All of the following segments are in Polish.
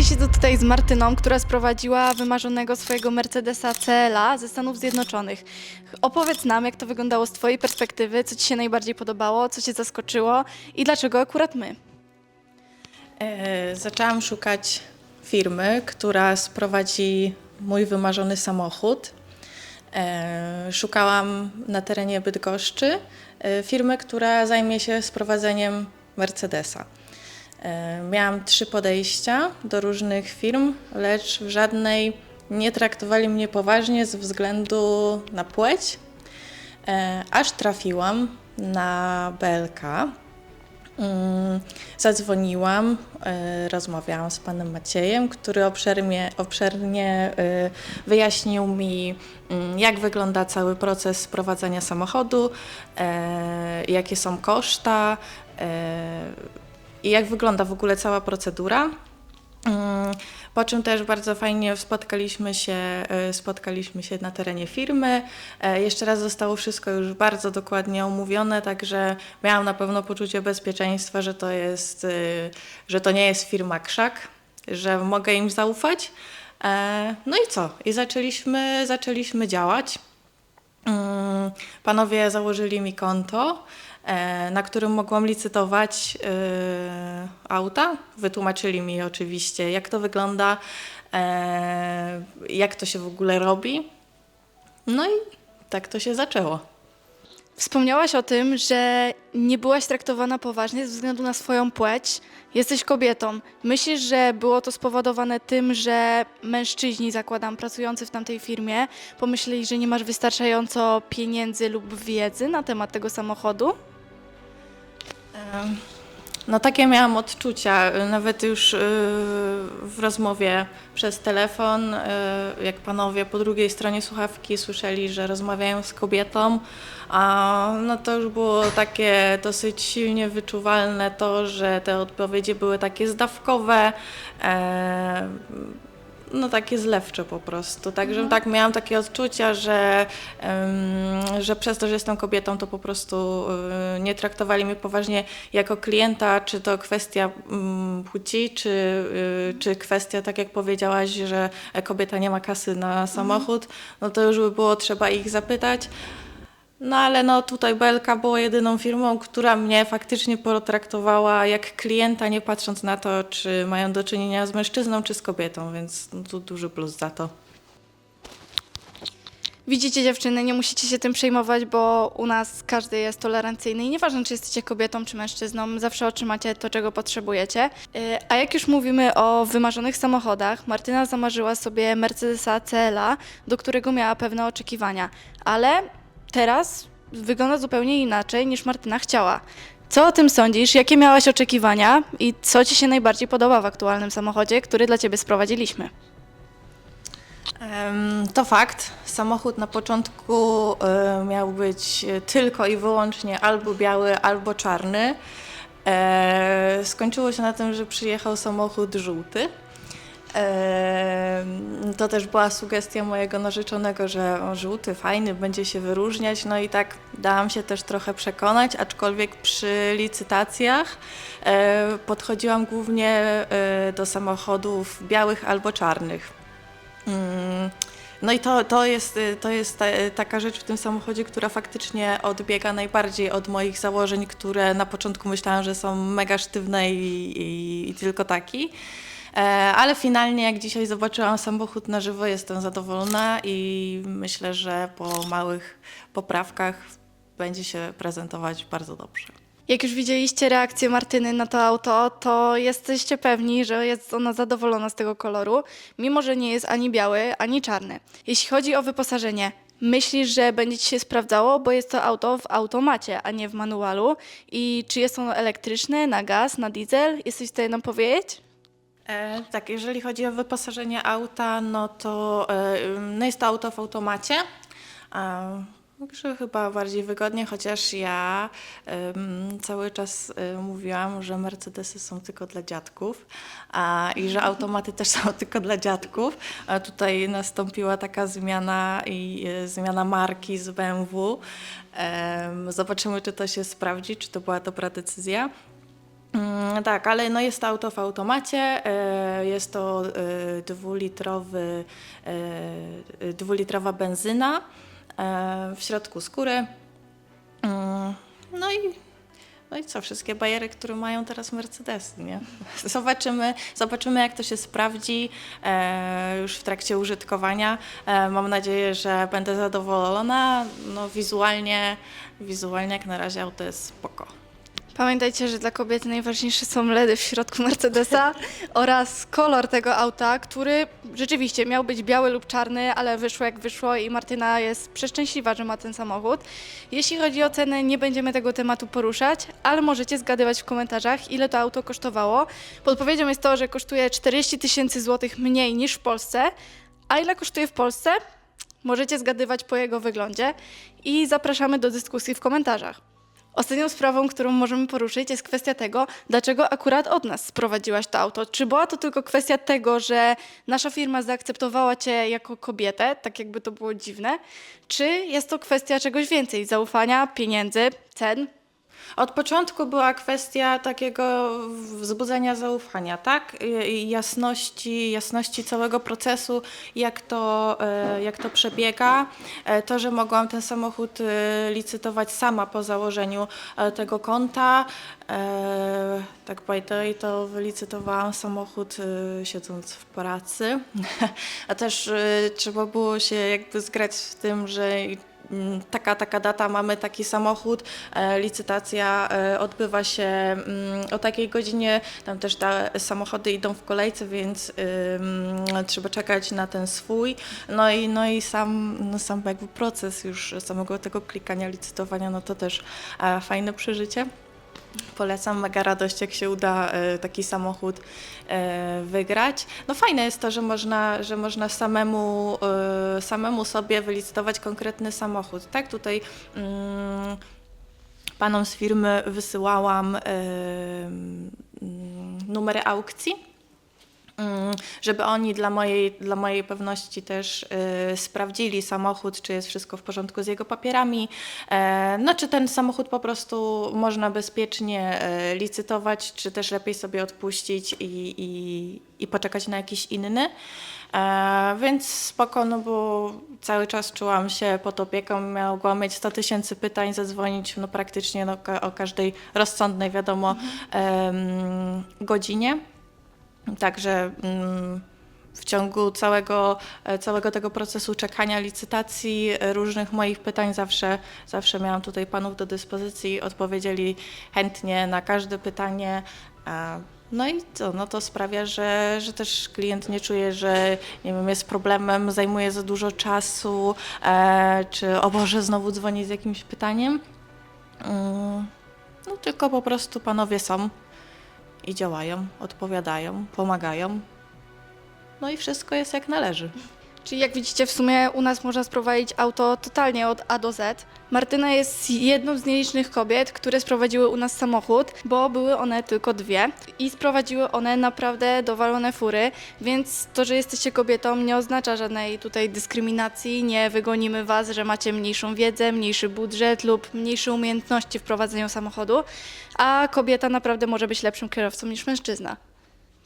Dzisiaj siedzę tutaj z Martyną, która sprowadziła wymarzonego swojego Mercedesa CLA ze Stanów Zjednoczonych. Opowiedz nam, jak to wyglądało z Twojej perspektywy, co Ci się najbardziej podobało, co Cię zaskoczyło i dlaczego akurat my? E, Zaczęłam szukać firmy, która sprowadzi mój wymarzony samochód. E, Szukałam na terenie Bydgoszczy e, firmy, która zajmie się sprowadzeniem Mercedesa. E, Miałam trzy podejścia do różnych firm, lecz w żadnej nie traktowali mnie poważnie ze względu na płeć, E, aż trafiłam na BLK. Mm, Zadzwoniłam, e, rozmawiałam z panem Maciejem, który obszernie, obszernie wyjaśnił mi, mm, jak wygląda cały proces sprowadzania samochodu, jakie są koszta i jak wygląda w ogóle cała procedura. Mm, Po czym też bardzo fajnie spotkaliśmy się, e, spotkaliśmy się na terenie firmy. E, Jeszcze raz zostało wszystko już bardzo dokładnie omówione, także miałam na pewno poczucie bezpieczeństwa, że to jest, e, że to nie jest firma krzak, że mogę im zaufać. No i co? I zaczęliśmy, zaczęliśmy działać. Mm, Panowie założyli mi konto, na którym mogłam licytować e, auta. Wytłumaczyli mi oczywiście, jak to wygląda, e, jak to się w ogóle robi. No i tak to się zaczęło. Wspomniałaś o tym, że nie byłaś traktowana poważnie ze względu na swoją płeć. Jesteś kobietą. Myślisz, że było to spowodowane tym, że mężczyźni, zakładam, pracujący w tamtej firmie, pomyśleli, że nie masz wystarczająco pieniędzy lub wiedzy na temat tego samochodu? No takie miałam odczucia, nawet już y, w rozmowie przez telefon, y, jak panowie po drugiej stronie słuchawki słyszeli, że rozmawiają z kobietą, a no to już było takie dosyć silnie wyczuwalne to, że te odpowiedzi były takie zdawkowe, no takie zlewcze po prostu. Także tak miałam takie odczucia, że, em, że przez to, że jestem kobietą, to po prostu y, nie traktowali mnie poważnie jako klienta, czy to kwestia mm, płci, czy, y, czy kwestia, tak jak powiedziałaś, że kobieta nie ma kasy na samochód, no to już by było trzeba ich zapytać. No ale no tutaj BLK była jedyną firmą, która mnie faktycznie potraktowała jak klienta, nie patrząc na to, czy mają do czynienia z mężczyzną, czy z kobietą, więc no, tu duży plus za to. Widzicie dziewczyny, nie musicie się tym przejmować, bo u nas każdy jest tolerancyjny i nieważne, czy jesteście kobietą, czy mężczyzną, zawsze otrzymacie to, czego potrzebujecie. Yy, A jak już mówimy o wymarzonych samochodach, Martyna zamarzyła sobie Mercedesa CLA, do którego miała pewne oczekiwania, ale teraz wygląda zupełnie inaczej niż Martyna chciała. Co o tym sądzisz? Jakie miałaś oczekiwania i co Ci się najbardziej podoba w aktualnym samochodzie, który dla Ciebie sprowadziliśmy? To fakt. Samochód na początku e, miał być e, tylko i wyłącznie albo biały, albo czarny. E, Skończyło się na tym, że przyjechał samochód żółty. To też była sugestia mojego narzeczonego, że o, żółty, fajny, będzie się wyróżniać. No i tak dałam się też trochę przekonać, aczkolwiek przy licytacjach e, podchodziłam głównie e, do samochodów białych albo czarnych. Mm, No i to, to jest, y, to jest ta, taka rzecz w tym samochodzie, która faktycznie odbiega najbardziej od moich założeń, które na początku myślałam, że są mega sztywne i, i, i tylko taki. E, Ale finalnie, jak dzisiaj zobaczyłam samochód na żywo, jestem zadowolona i myślę, że po małych poprawkach będzie się prezentować bardzo dobrze. Jak już widzieliście reakcję Martyny na to auto, to jesteście pewni, że jest ona zadowolona z tego koloru, mimo że nie jest ani biały, ani czarny. Jeśli chodzi o wyposażenie, myślisz, że będzie ci się sprawdzało, bo jest to auto w automacie, a nie w manualu. I czy jest ono elektryczne, na gaz, na diesel? Jesteś w stanie nam powiedzieć? E, tak, jeżeli chodzi o wyposażenie auta, no to e, no jest to auto w automacie. E, Także chyba bardziej wygodnie, chociaż ja cały czas e, mówiłam, że Mercedesy są tylko dla dziadków a, i że automaty też są tylko dla dziadków. A tutaj nastąpiła taka zmiana i zmiana marki z BMW. Zobaczymy, czy to się sprawdzi, czy to była dobra decyzja. Mm, tak, ale no jest to auto w automacie. e, Jest to e, dwulitrowy, e, dwulitrowa benzyna w środku skóry. Mm, No i, no i co, wszystkie bajery, które mają teraz Mercedesy, nie? Zobaczymy, zobaczymy jak to się sprawdzi już w trakcie użytkowania. Mam nadzieję, że będę zadowolona. No wizualnie, wizualnie jak na razie auto jest spoko. Pamiętajcie, że dla kobiety najważniejsze są LEDy w środku Mercedesa oraz kolor tego auta, który rzeczywiście miał być biały lub czarny, ale wyszło jak wyszło i Martyna jest przeszczęśliwa, że ma ten samochód. Jeśli chodzi o cenę, nie będziemy tego tematu poruszać, ale możecie zgadywać w komentarzach, ile to auto kosztowało. Podpowiedzią jest to, że kosztuje 40 tysięcy złotych mniej niż w Polsce, a ile kosztuje w Polsce? Możecie zgadywać po jego wyglądzie i zapraszamy do dyskusji w komentarzach. Ostatnią sprawą, którą możemy poruszyć, jest kwestia tego, dlaczego akurat od nas sprowadziłaś to auto. Czy była to tylko kwestia tego, że nasza firma zaakceptowała cię jako kobietę, tak jakby to było dziwne, czy jest to kwestia czegoś więcej, zaufania, pieniędzy, cen? Od początku była kwestia takiego wzbudzenia zaufania, tak? I jasności, jasności całego procesu, jak to, e, jak to przebiega. E, To, że mogłam ten samochód e, licytować sama po założeniu tego konta. Tak by way, to wylicytowałam samochód siedząc w pracy. A też trzeba było się jakby zgrać w tym, że taka, taka data, mamy taki samochód, e, licytacja e, odbywa się mm, o takiej godzinie, tam też te samochody idą w kolejce, więc ym, trzeba czekać na ten swój. No i, no i sam, no sam jakby proces już samego tego klikania, licytowania, no to też e, fajne przeżycie. Polecam, mega radość, jak się uda e, taki samochód e, wygrać. No fajne jest to, że można, że można samemu, e, samemu sobie wylicytować konkretny samochód. Tak, tutaj mm, panom z firmy wysyłałam mm, numery aukcji. Mm, żeby oni dla mojej, dla mojej pewności też y, sprawdzili samochód, czy jest wszystko w porządku z jego papierami, e, no czy ten samochód po prostu można bezpiecznie e, licytować, czy też lepiej sobie odpuścić i, i, i poczekać na jakiś inny. E, więc spoko, no bo cały czas czułam się pod opieką, mogłam mieć 100 tysięcy pytań, zadzwonić no praktycznie no, o każdej rozsądnej, wiadomo, em, godzinie. Także mm, w ciągu całego, e, całego tego procesu czekania, licytacji, e, różnych moich pytań zawsze, zawsze miałam tutaj panów do dyspozycji, odpowiedzieli chętnie na każde pytanie. E, No i co, no to sprawia, że, że też klient nie czuje, że nie wiem, jest problemem, zajmuje za dużo czasu, czy o Boże, znowu dzwoni z jakimś pytaniem. Mm, No tylko po prostu panowie są i działają, odpowiadają, pomagają. No i wszystko jest jak należy. Czyli jak widzicie, w sumie u nas można sprowadzić auto totalnie od A do Z. Martyna jest jedną z nielicznych kobiet, które sprowadziły u nas samochód, bo były one tylko dwie i sprowadziły one naprawdę dowalone fury, więc to, że jesteście kobietą nie oznacza żadnej tutaj dyskryminacji, nie wygonimy was, że macie mniejszą wiedzę, mniejszy budżet lub mniejsze umiejętności w prowadzeniu samochodu, a kobieta naprawdę może być lepszym kierowcą niż mężczyzna.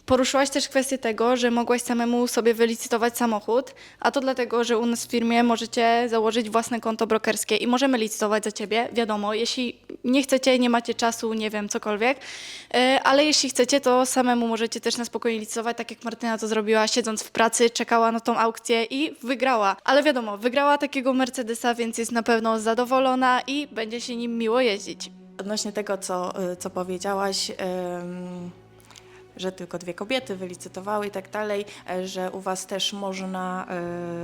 Poruszyłaś też kwestię tego, że mogłaś samemu sobie wylicytować samochód, a to dlatego, że u nas w firmie możecie założyć własne konto brokerskie i możemy licytować za ciebie. Wiadomo, jeśli nie chcecie, nie macie czasu, nie wiem, cokolwiek, e, ale jeśli chcecie, to samemu możecie też na spokojnie licytować, tak jak Martyna to zrobiła, siedząc w pracy, czekała na tą aukcję i wygrała. Ale wiadomo, wygrała takiego Mercedesa, więc jest na pewno zadowolona i będzie się nim miło jeździć. Odnośnie tego, co, y, co powiedziałaś, że tylko dwie kobiety wylicytowały i tak dalej, e, że u Was też można,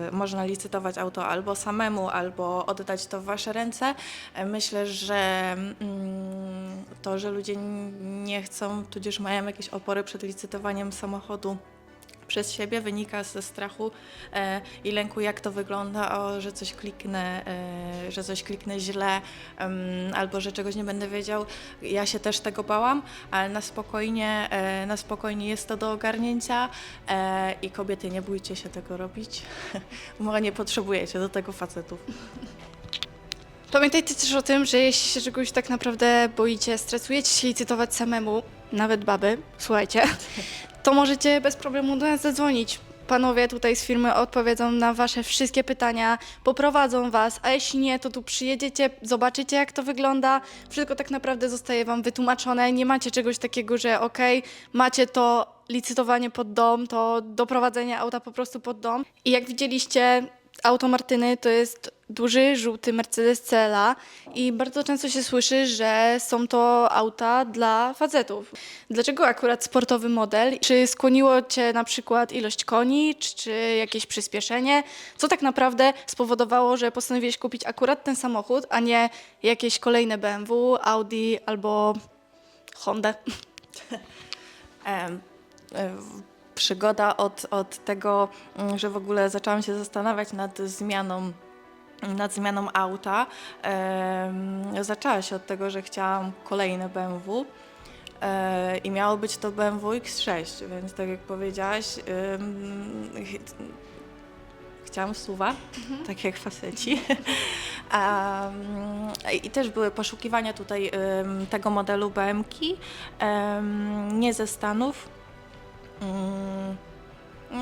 y, można licytować auto albo samemu, albo oddać to w Wasze ręce. E, Myślę, że mm, to, że ludzie nie chcą, tudzież mają jakieś opory przed licytowaniem samochodu, przez siebie wynika ze strachu e, i lęku, jak to wygląda, o, że coś kliknę, e, że coś kliknę źle albo że czegoś nie będę wiedział. Ja się też tego bałam, ale na spokojnie, e, na spokojnie jest to do ogarnięcia e, i kobiety nie bójcie się tego robić, bo nie potrzebujecie do tego facetów. Pamiętajcie też o tym, że jeśli się czegoś tak naprawdę boicie, stresujecie się licytować samemu, nawet baby, słuchajcie, to możecie bez problemu do nas zadzwonić. Panowie tutaj z firmy odpowiedzą na wasze wszystkie pytania, poprowadzą was, a jeśli nie, to tu przyjedziecie, zobaczycie jak to wygląda. Wszystko tak naprawdę zostaje wam wytłumaczone. Nie macie czegoś takiego, że okej, macie to licytowanie pod dom, to doprowadzenie auta po prostu pod dom. I jak widzieliście, auto Martyny to jest duży, żółty Mercedes CLA i bardzo często się słyszy, że są to auta dla facetów. Dlaczego akurat sportowy model? Czy skłoniło Cię na przykład ilość koni, czy, jakieś przyspieszenie? Co tak naprawdę spowodowało, że postanowiłeś kupić akurat ten samochód, a nie jakieś kolejne BMW, Audi albo w- Przygoda od, od tego, mm, że w ogóle zaczęłam się zastanawiać nad zmianą, nad zmianą auta, zaczęła się od tego, że chciałam kolejne BMW. e, I miało być to BMW X6, więc tak jak powiedziałaś, chciałam suwa, tak jak faceci. Em, I też były poszukiwania tutaj tego modelu BM-ki, em, nie ze Stanów. Mm,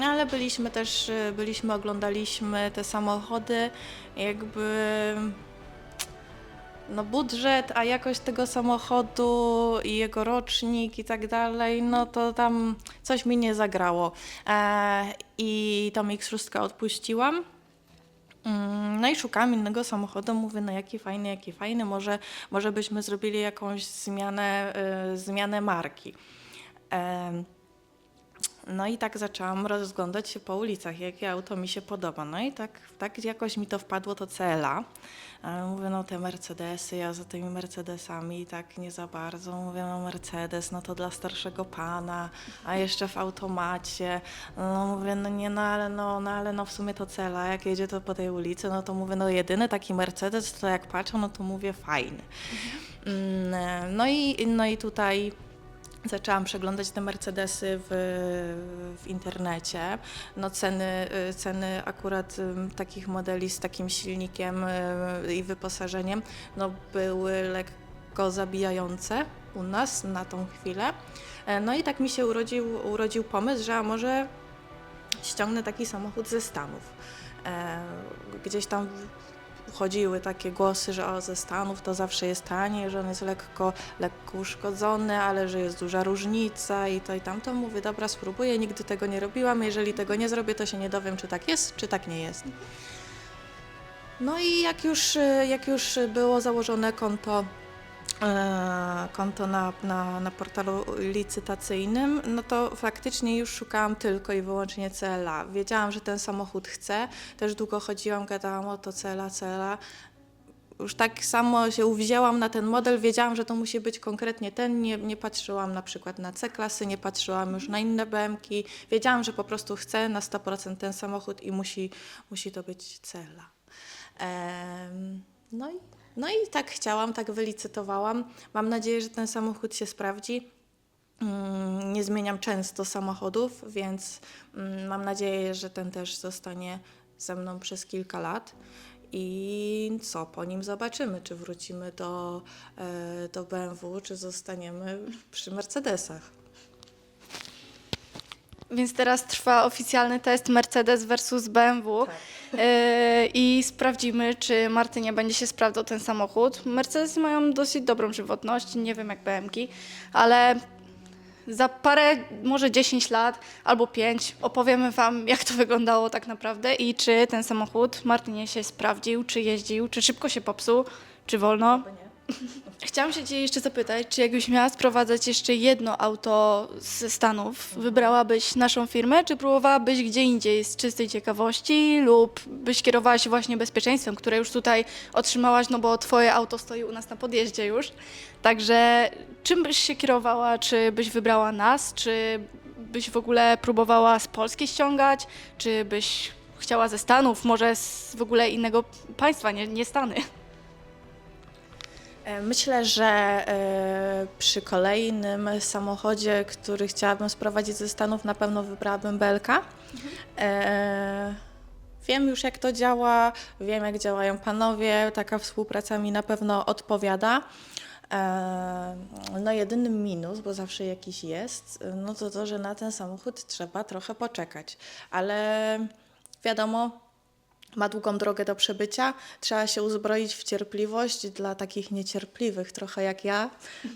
ale byliśmy też, byliśmy, oglądaliśmy te samochody, jakby no budżet, a jakość tego samochodu i jego rocznik i tak dalej, no to tam coś mi nie zagrało. E, I tą X6 odpuściłam. Mm, No i szukałam innego samochodu, mówię, no jaki fajny, jaki fajny, może, może byśmy zrobili jakąś zmianę, y, zmianę marki. Em, no i tak zaczęłam rozglądać się po ulicach, jakie auto mi się podoba. No i tak, tak jakoś mi to wpadło, to CLA. Ale mówię, no te Mercedesy, ja za tymi Mercedesami tak nie za bardzo. Mówię, no Mercedes, no to dla starszego pana, a jeszcze w automacie. No mówię, no nie, no ale no, no, ale no w sumie to CLA, jak jedzie to po tej ulicy, no to mówię, no jedyny taki Mercedes, to jak patrzę, no to mówię, fajny. Mm, No i, no i tutaj Zaczęłam przeglądać te Mercedesy w, w internecie. No ceny, y, ceny akurat takich modeli z takim silnikiem y, i wyposażeniem no były lekko zabijające u nas na tą chwilę. E, No i tak mi się urodził, urodził pomysł, że a może ściągnę taki samochód ze Stanów. E, Gdzieś tam chodziły takie głosy, że o, ze Stanów to zawsze jest taniej, że on jest lekko, lekko uszkodzony, ale że jest duża różnica i to i tamto. Mówię, dobra, spróbuję, nigdy tego nie robiłam, jeżeli tego nie zrobię, to się nie dowiem, czy tak jest, czy tak nie jest. No i jak już, jak już było założone konto, konto na, na, na portalu licytacyjnym, no to faktycznie już szukałam tylko i wyłącznie CLA. Wiedziałam, że ten samochód chcę, też długo chodziłam, gadałam o to CLA, CLA. Już tak samo się uwzięłam na ten model, wiedziałam, że to musi być konkretnie ten, nie, nie patrzyłam na przykład na C-klasy, nie patrzyłam już na inne BM-ki. Wiedziałam, że po prostu chcę na 100% ten samochód i musi, musi to być CLA. Em, No i, no i tak chciałam, tak wylicytowałam. Mam nadzieję, że ten samochód się sprawdzi. Mm, Nie zmieniam często samochodów, więc mm, mam nadzieję, że ten też zostanie ze mną przez kilka lat. I co, po nim zobaczymy, czy wrócimy do, e, do BMW, czy zostaniemy przy Mercedesach. Więc teraz trwa oficjalny test Mercedes versus BMW yy, i sprawdzimy, czy Martynie będzie się sprawdzał ten samochód. Mercedesy mają dosyć dobrą żywotność, nie wiem jak BMki, ale za parę, może 10 lat albo 5 opowiemy Wam, jak to wyglądało tak naprawdę i czy ten samochód Martynie się sprawdził, czy jeździł, czy szybko się popsuł, czy wolno. Chciałam się Cię jeszcze zapytać, czy jakbyś miała sprowadzać jeszcze jedno auto ze Stanów, wybrałabyś naszą firmę, czy próbowałabyś gdzie indziej z czystej ciekawości lub byś kierowała się właśnie bezpieczeństwem, które już tutaj otrzymałaś, no bo Twoje auto stoi u nas na podjeździe już. Także czym byś się kierowała, czy byś wybrała nas, czy byś w ogóle próbowała z Polski ściągać, czy byś chciała ze Stanów, może z w ogóle innego państwa, nie, nie Stany? E, Myślę, że e, przy kolejnym samochodzie, który chciałabym sprowadzić ze Stanów, na pewno wybrałabym Belka. Wiem już jak to działa, wiem jak działają panowie, taka współpraca mi na pewno odpowiada. E, No jedyny minus, bo zawsze jakiś jest, no to to, że na ten samochód trzeba trochę poczekać. Ale wiadomo, ma długą drogę do przebycia, trzeba się uzbroić w cierpliwość dla takich niecierpliwych, trochę jak ja.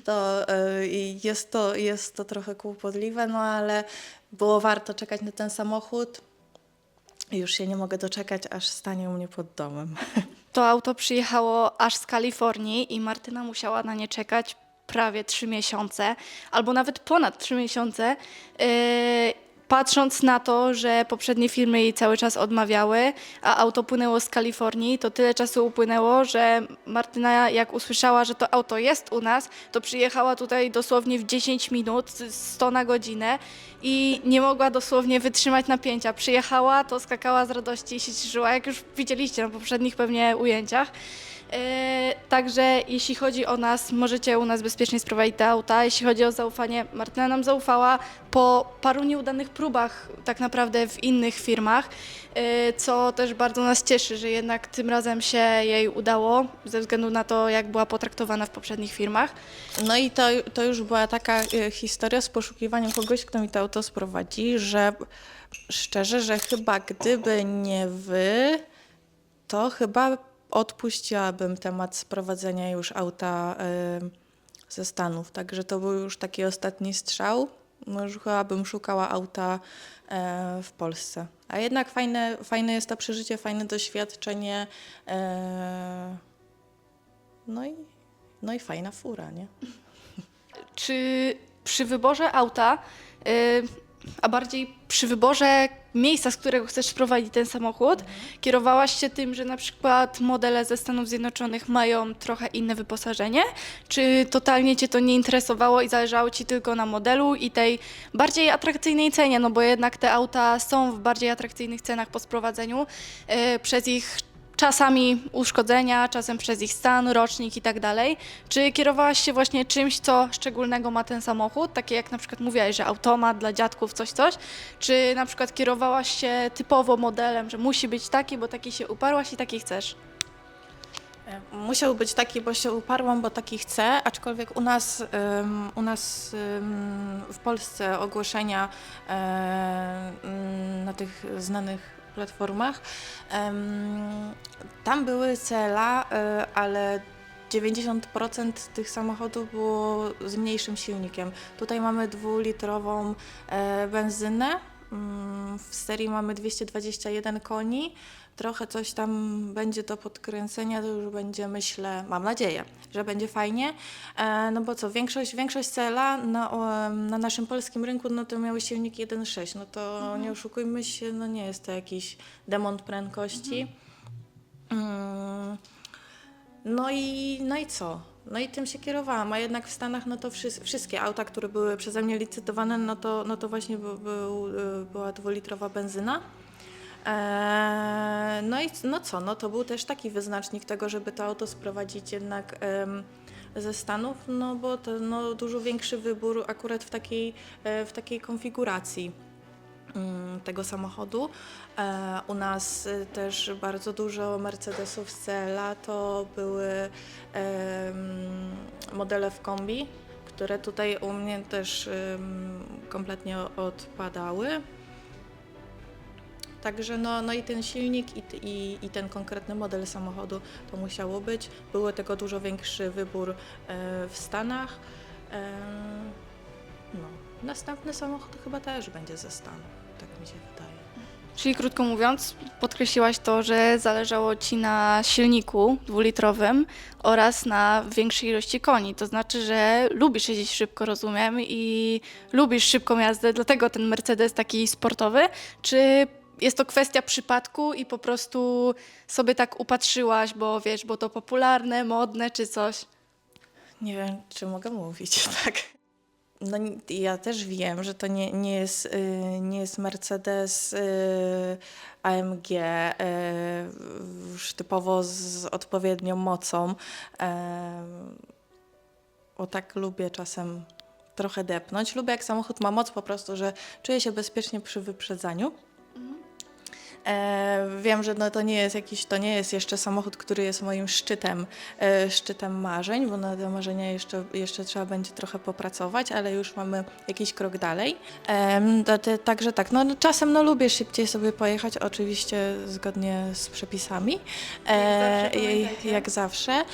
To i jest, to jest to trochę kłopotliwe, no ale było warto czekać na ten samochód. Już się nie mogę doczekać, aż stanie u mnie pod domem. To auto przyjechało aż z Kalifornii i Martyna musiała na nie czekać prawie trzy miesiące, albo nawet ponad trzy miesiące. Yy, patrząc na to, że poprzednie firmy jej cały czas odmawiały, a auto płynęło z Kalifornii, to tyle czasu upłynęło, że Martyna jak usłyszała, że to auto jest u nas, to przyjechała tutaj dosłownie w 10 minut, 100 na godzinę i nie mogła dosłownie wytrzymać napięcia. Przyjechała, to skakała z radości i się cieszyła, jak już widzieliście na poprzednich pewnie ujęciach. Yy, także jeśli chodzi o nas, możecie u nas bezpiecznie sprowadzić te auta. Jeśli chodzi o zaufanie, Martyna nam zaufała po paru nieudanych próbach tak naprawdę w innych firmach, yy, co też bardzo nas cieszy, że jednak tym razem się jej udało, ze względu na to, jak była potraktowana w poprzednich firmach. No i to, to już była taka e, historia z poszukiwaniem kogoś, kto mi auto sprowadzi, że szczerze, że chyba gdyby nie wy, to chyba odpuściłabym temat sprowadzenia już auta e, ze Stanów. Także to był już taki ostatni strzał. No już chyba bym szukała auta e, w Polsce. A jednak fajne, fajne jest to przeżycie, fajne doświadczenie. E, no i, no i fajna fura, nie? Czy przy wyborze auta, a bardziej przy wyborze miejsca, z którego chcesz sprowadzić ten samochód, kierowałaś się tym, że na przykład modele ze Stanów Zjednoczonych mają trochę inne wyposażenie? Czy totalnie Cię to nie interesowało i zależało Ci tylko na modelu i tej bardziej atrakcyjnej cenie? No bo jednak te auta są w bardziej atrakcyjnych cenach po sprowadzeniu yy, przez ich czasami uszkodzenia, czasem przez ich stan, rocznik i tak dalej. Czy kierowałaś się właśnie czymś, co szczególnego ma ten samochód, takie jak na przykład mówiłaś, że automat dla dziadków, coś, coś? Czy na przykład kierowałaś się typowo modelem, że musi być taki, bo taki się uparłaś i taki chcesz? E, Musiał być taki, bo się uparłam, bo taki chcę, aczkolwiek u nas, ym, u nas ym, w Polsce ogłoszenia ym, na tych znanych platformach, tam były cela, y, ale 90% tych samochodów było z mniejszym silnikiem. Tutaj mamy dwulitrową e, benzynę, w serii mamy 221 koni, trochę coś tam będzie do podkręcenia, to już będzie, myślę, mam nadzieję, że będzie fajnie. E, no bo co, większość, większość cela na, na naszym polskim rynku, no to miały silnik 1.6, no to nie oszukujmy się, no nie jest to jakiś demont prędkości. Mm, No i, no i co? No i tym się kierowałam, a jednak w Stanach no to wszy- wszystkie auta, które były przeze mnie licytowane, no to, no to właśnie był, był, y, była dwulitrowa benzyna. Eee, no i no co, no to był też taki wyznacznik tego, żeby to auto sprowadzić jednak em, ze Stanów, no bo to no, dużo większy wybór akurat w takiej, e, w takiej konfiguracji tego samochodu. E, u nas y, też bardzo dużo Mercedesów z CLA to były modele w kombi, które tutaj u mnie też kompletnie odpadały. Także no, no i ten silnik i, i, i ten konkretny model samochodu to musiało być. Było tego dużo większy wybór e, w Stanach. E, no. Następny samochód chyba też będzie ze Stanów, tak mi się wydaje. Czyli krótko mówiąc, podkreśliłaś to, że zależało Ci na silniku dwulitrowym oraz na większej ilości koni. To znaczy, że lubisz jeździć szybko, rozumiem, i lubisz szybką jazdę, dlatego ten Mercedes taki sportowy. Czy jest to kwestia przypadku i po prostu sobie tak upatrzyłaś, bo wiesz, bo to popularne, modne czy coś? Nie wiem, czy mogę mówić, tak. No, ja też wiem, że to nie, nie, jest, y, nie jest Mercedes y, AMG y, już typowo z odpowiednią mocą. Bo tak lubię czasem trochę depnąć. Lubię, jak samochód ma moc po prostu, że czuję się bezpiecznie przy wyprzedzaniu. E, wiem, że no to nie jest jakiś, to nie jest jeszcze samochód, który jest moim szczytem, e, szczytem marzeń, bo na te marzenia jeszcze, jeszcze trzeba będzie trochę popracować, ale już mamy jakiś krok dalej. Em, to, te- także tak, no no, czasem no lubię szybciej sobie pojechać, oczywiście zgodnie z przepisami, e, zawsze, i- pamiętajcie. jak zawsze.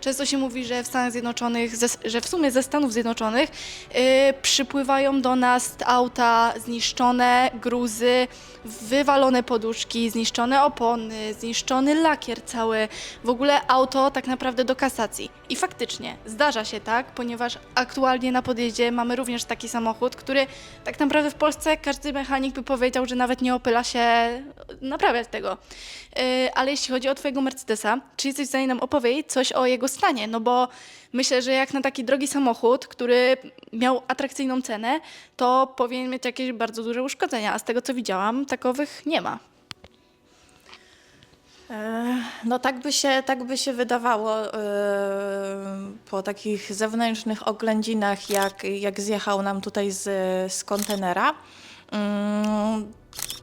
Często się mówi, że w Stanach Zjednoczonych, ze, że w sumie ze Stanów Zjednoczonych yy, przypływają do nas auta zniszczone, gruzy, wywalone poduszki, zniszczone opony, zniszczony lakier cały, w ogóle auto tak naprawdę do kasacji. I faktycznie zdarza się tak, ponieważ aktualnie na podjeździe mamy również taki samochód, który tak naprawdę w Polsce każdy mechanik by powiedział, że nawet nie opyla się naprawiać tego. Yy, ale jeśli chodzi o Twojego Mercedesa, czy jesteś w stanie nam opowiedzieć coś o jego stanie? No bo myślę, że jak na taki drogi samochód, który miał atrakcyjną cenę, to powinien mieć jakieś bardzo duże uszkodzenia, a z tego co widziałam, takowych nie ma. E, No tak by się, tak by się wydawało e, po takich zewnętrznych oględzinach, jak, jak zjechał nam tutaj z, z kontenera. Mm,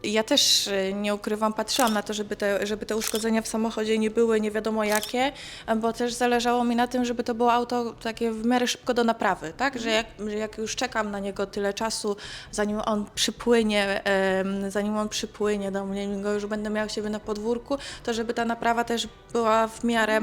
Ja też e, nie ukrywam, patrzyłam na to, żeby te, żeby te uszkodzenia w samochodzie nie były nie wiadomo jakie, bo też zależało mi na tym, żeby to było auto takie w miarę szybko do naprawy, tak? Że jak, że jak już czekam na niego tyle czasu, zanim on przypłynie, zanim on przypłynie do mnie, go już będę miał siebie na podwórku, to żeby ta naprawa też była w miarę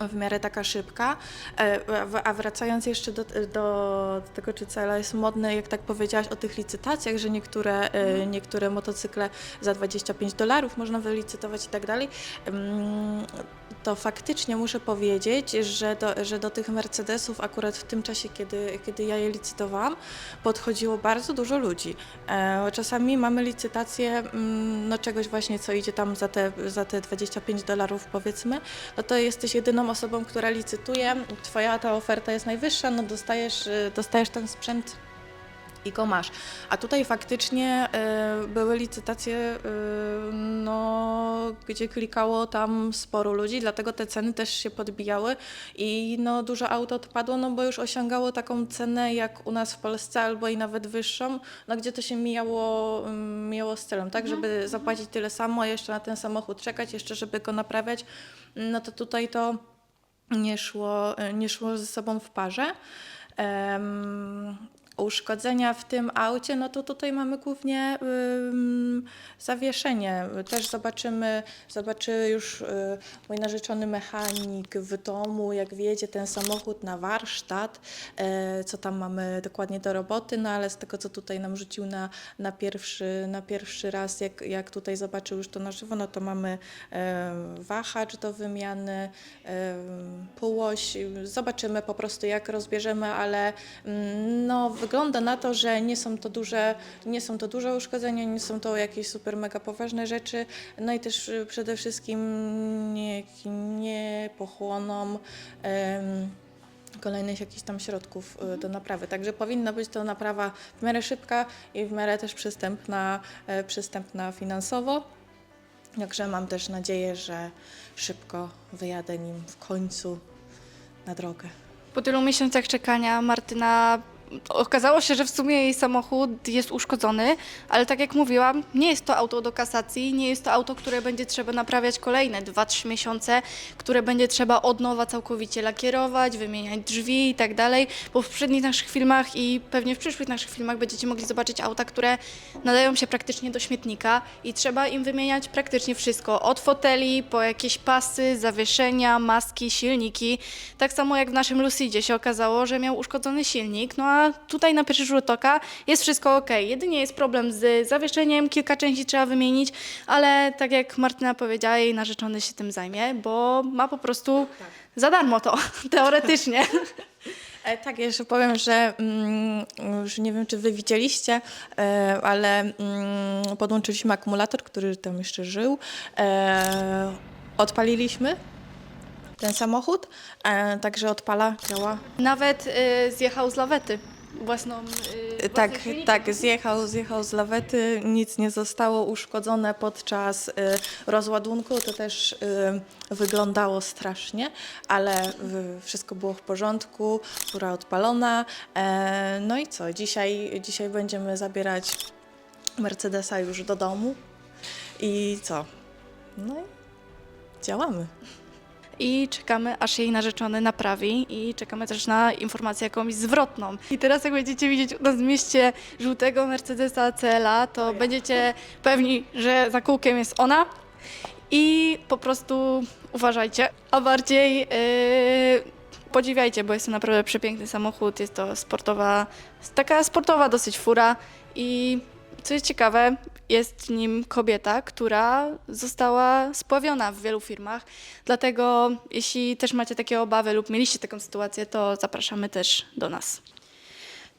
w miarę taka szybka. E, a- wracając jeszcze do, do tego, czy cela jest modne, jak tak powiedziałaś o tych licytacjach, że niektóre, e, niektóre motocykle za 25 dolarów można wylicytować i tak dalej, to faktycznie muszę powiedzieć, że do, że do tych Mercedesów akurat w tym czasie, kiedy, kiedy ja je licytowałam, podchodziło bardzo dużo ludzi. E, Czasami mamy licytację mm, no, czegoś właśnie, co idzie tam za te, za te 25 dolarów powiedzmy, no to jesteś jedyną osobą, która licytuje, twoja ta oferta jest najwyższa, no dostajesz, y, dostajesz ten sprzęt i go masz. A tutaj faktycznie y, były licytacje, y, no, gdzie klikało tam sporo ludzi, dlatego te ceny też się podbijały i no, dużo auto odpadło, no bo już osiągało taką cenę jak u nas w Polsce, albo i nawet wyższą, no gdzie to się mijało, mm, mijało z celem, tak, żeby zapłacić tyle samo, jeszcze na ten samochód czekać, jeszcze żeby go naprawiać, no to tutaj to nie szło, nie szło ze sobą w parze. Uszkodzenia w tym aucie, no to tutaj mamy głównie zawieszenie. Też zobaczymy, zobaczy już y, mój narzeczony mechanik w domu, jak wjedzie ten samochód na warsztat, e, co tam mamy dokładnie do roboty, no ale z tego, co tutaj nam rzucił na, na, pierwszy, na pierwszy raz, jak, jak tutaj zobaczył już to na żywo, no to mamy e, wahacz do wymiany, e, półoś. Zobaczymy po prostu, jak rozbierzemy, ale mm, no, wygląda na to, że nie są to duże, nie są to duże uszkodzenia, nie są to jakieś super mega poważne rzeczy, no i też y, przede wszystkim nie, nie pochłoną em, kolejnych jakichś tam środków y, do naprawy. Także powinna być to naprawa w miarę szybka i w miarę też przystępna, e, przystępna finansowo. Także mam też nadzieję, że szybko wyjadę nim w końcu na drogę. Po tylu miesiącach czekania Martyna okazało się, że w sumie jej samochód jest uszkodzony, ale tak jak mówiłam, nie jest to auto do kasacji, nie jest to auto, które będzie trzeba naprawiać kolejne 2-3 miesiące, które będzie trzeba od nowa całkowicie lakierować, wymieniać drzwi i tak dalej, bo w poprzednich naszych filmach i pewnie w przyszłych naszych filmach będziecie mogli zobaczyć auta, które nadają się praktycznie do śmietnika i trzeba im wymieniać praktycznie wszystko, od foteli po jakieś pasy, zawieszenia, maski, silniki. Tak samo jak w naszym Lucidzie się okazało, że miał uszkodzony silnik, no a tutaj na pierwszy rzut oka jest wszystko ok. Jedynie jest problem z zawieszeniem, kilka części trzeba wymienić, ale tak jak Martyna powiedziała, jej narzeczony się tym zajmie, bo ma po prostu za darmo to, teoretycznie. E, tak, jeszcze powiem, że mm, już nie wiem, czy wy widzieliście, e, ale mm, podłączyliśmy akumulator, który tam jeszcze żył. E, odpaliliśmy ten samochód, e, także odpala, działa. Nawet y, zjechał z lawety własną. Y, Tak, własnym silnikiem. tak, zjechał, zjechał z lawety, nic nie zostało uszkodzone podczas y, rozładunku, to też y, wyglądało strasznie, ale y, wszystko było w porządku, fura odpalona. E, no i co, dzisiaj, dzisiaj będziemy zabierać Mercedesa już do domu I co? No i działamy. I czekamy, aż jej narzeczony naprawi i czekamy też na informację jakąś zwrotną. I teraz jak będziecie widzieć u nas w mieście żółtego Mercedesa CLA, to będziecie pewni, że za kółkiem jest ona i po prostu uważajcie, a bardziej yy, podziwiajcie, bo jest to naprawdę przepiękny samochód, jest to sportowa, taka sportowa dosyć fura i co jest ciekawe, jest nim kobieta, która została spławiona w wielu firmach. Dlatego, jeśli też macie takie obawy lub mieliście taką sytuację, to zapraszamy też do nas.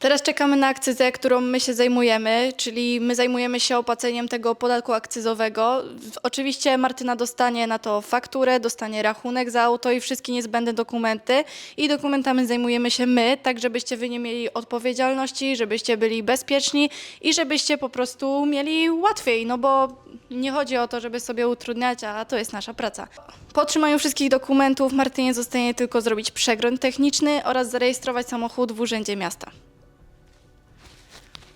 Teraz czekamy na akcyzę, którą my się zajmujemy, czyli my zajmujemy się opłaceniem tego podatku akcyzowego. Oczywiście Martyna dostanie na to fakturę, dostanie rachunek za auto i wszystkie niezbędne dokumenty. I dokumentami zajmujemy się my, tak żebyście wy nie mieli odpowiedzialności, żebyście byli bezpieczni i żebyście po prostu mieli łatwiej, no bo nie chodzi o to, żeby sobie utrudniać, a to jest nasza praca. Po otrzymaniu wszystkich dokumentów Martynie zostanie tylko zrobić przegląd techniczny oraz zarejestrować samochód w Urzędzie Miasta.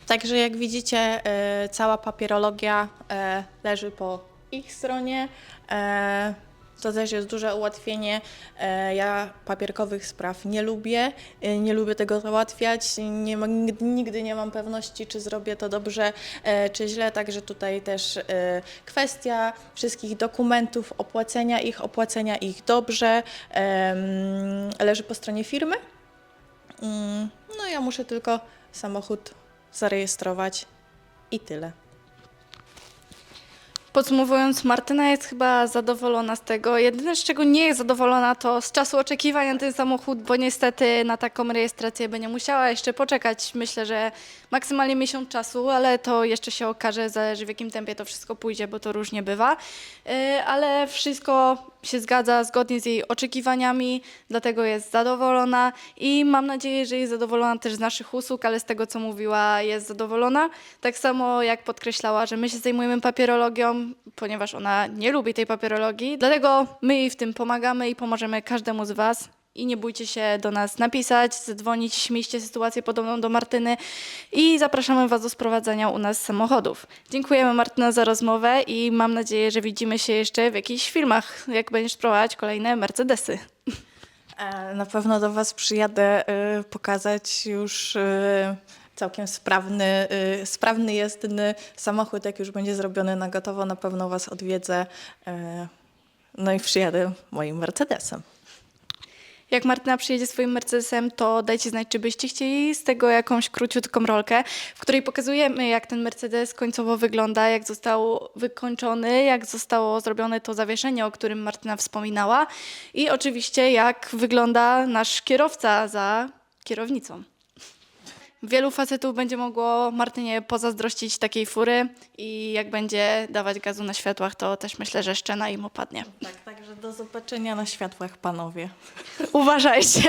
Także jak widzicie, e, cała papierologia e, leży po ich stronie. E, To też jest duże ułatwienie. Ja papierkowych spraw nie lubię, nie lubię tego załatwiać. Nie nigdy, nie mam pewności, czy zrobię to dobrze, czy źle. Także tutaj też kwestia wszystkich dokumentów, opłacenia ich, opłacenia ich dobrze leży po stronie firmy. Mm, No ja muszę tylko samochód zarejestrować i tyle. Podsumowując, Martyna jest chyba zadowolona z tego. Jedyne, z czego nie jest zadowolona, to z czasu oczekiwania na ten samochód, bo niestety na taką rejestrację będzie musiała jeszcze poczekać. Myślę, że maksymalnie miesiąc czasu, ale to jeszcze się okaże, zależy w jakim tempie to wszystko pójdzie, bo to różnie bywa. Yy, Ale wszystko się zgadza zgodnie z jej oczekiwaniami, dlatego jest zadowolona i mam nadzieję, że jest zadowolona też z naszych usług, ale z tego, co mówiła, jest zadowolona. Tak samo jak podkreślała, że my się zajmujemy papierologią, ponieważ ona nie lubi tej papierologii, dlatego my jej w tym pomagamy i pomożemy każdemu z Was. I nie bójcie się do nas napisać, zadzwonić, mieliście sytuację podobną do Martyny i zapraszamy Was do sprowadzania u nas samochodów. Dziękujemy Martyna za rozmowę i mam nadzieję, że widzimy się jeszcze w jakichś filmach, jak będziesz sprowadzać kolejne Mercedesy. E, Na pewno do Was przyjadę e, pokazać już e, całkiem sprawny, sprawny jezdny samochód. Jak już będzie zrobiony na gotowo, na pewno Was odwiedzę. No i przyjadę moim Mercedesem. Jak Martyna przyjedzie swoim Mercedesem, to dajcie znać, czy byście chcieli z tego jakąś króciutką rolkę, w której pokazujemy, jak ten Mercedes końcowo wygląda, jak został wykończony, jak zostało zrobione to zawieszenie, o którym Martyna wspominała i oczywiście, jak wygląda nasz kierowca za kierownicą. Wielu facetów będzie mogło Martynie pozazdrościć takiej fury i jak będzie dawać gazu na światłach, to też myślę, że szczena im opadnie. Tak, także do zobaczenia na światłach, panowie. Uważajcie!